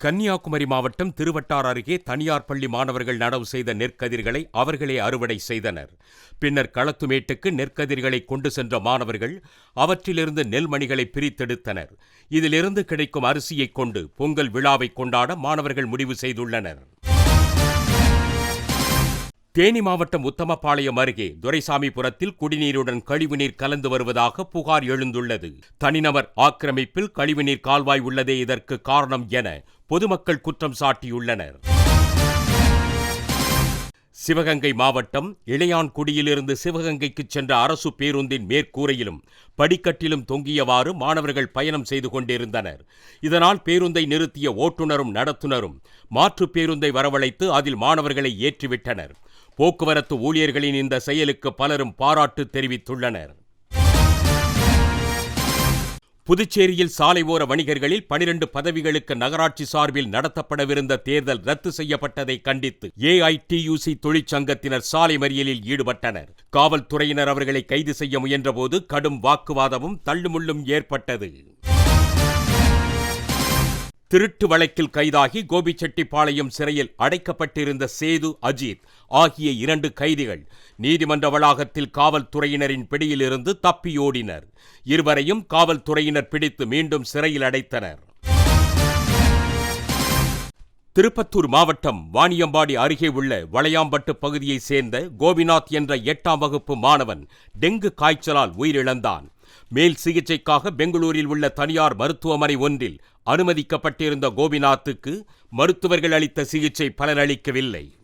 கன்னியாகுமரி மாவட்டம் திருவட்டார் அருகே தனியார் பள்ளி மாணவர்கள் நடவு செய்த நெற்கதிர்களை அவர்களே அறுவடை செய்தனர். பின்னர் களத்துமேட்டுக்கு நெற்கதிர்களை கொண்டு சென்ற மாணவர்கள் அவற்றிலிருந்து நெல்மணிகளை பிரித்தெடுத்தனர். இதிலிருந்து கிடைக்கும் அரிசியைக் கொண்டு பொங்கல் விழாவை கொண்டாட மாணவர்கள் முடிவு செய்துள்ளனர். தேனி மாவட்டம் உத்தமபாளையம் அருகே துரைசாமிபுரத்தில் குடிநீருடன் கழிவுநீர் கலந்து வருவதாக புகார் எழுந்துள்ளது. தனிநபர் ஆக்கிரமிப்பில் கழிவுநீர் கால்வாய் உள்ளதே இதற்கு காரணம் என பொதுமக்கள் குற்றம் சாட்டியுள்ளனர். சிவகங்கை மாவட்டம் இளையான்குடியிலிருந்து சிவகங்கைக்கு சென்ற அரசு பேருந்தின் மேற்கூரையிலும் படிக்கட்டிலும் தொங்கியவாறு மாணவர்கள் பயணம் செய்து கொண்டிருந்தனர். இதனால் பேருந்தை நிறுத்திய ஓட்டுநரும் நடத்துனரும் மாற்றுப் பேருந்தை வரவழைத்து அதில் மாணவர்களை ஏற்றிவிட்டனர். போக்குவரத்து ஊழியர்களின் இந்த செயலுக்கு பலரும் பாராட்டு தெரிவித்துள்ளனர். புதுச்சேரியில் சாலை ஓர வணிகர்களில் பனிரெண்டு பதவிகளுக்கு நகராட்சி சார்பில் நடத்தப்படவிருந்த தேர்தல் ரத்து செய்யப்பட்டதை கண்டித்து ஏஐடியூசி தொழிற்சங்கத்தினர் சாலை மறியலில் ஈடுபட்டனர். காவல்துறையினர் அவர்களை கைது செய்ய முயன்றபோது கடும் வாக்குவாதமும் தள்ளுமுள்ளும் ஏற்பட்டது. திருட்டு வழக்கில் கைதாகி கோபிச்செட்டிப்பாளையம் சிறையில் அடைக்கப்பட்டிருந்த சேது அஜித் ஆகிய இரண்டு கைதிகள் நீதிமன்ற வளாகத்தில் காவல்துறையினரின் பிடியிலிருந்து தப்பியோடினர். இருவரையும் காவல்துறையினர் பிடித்து மீண்டும் சிறையில் அடைத்தனர். திருப்பத்தூர் மாவட்டம் வாணியம்பாடி அருகே உள்ள வளையாம்பட்டு பகுதியைச் சேர்ந்த கோபிநாத் என்ற எட்டாம் வகுப்பு மாணவன் டெங்கு காய்ச்சலால் உயிரிழந்தான். மேல் சிகிச்சைக்காக பெங்களூரில் உள்ள தனியார் மருத்துவமனை ஒன்றில் அனுமதிக்கப்பட்டிருந்த கோபிநாத்துக்கு மருத்துவர்கள் அளித்த சிகிச்சை பலனளிக்கவில்லை.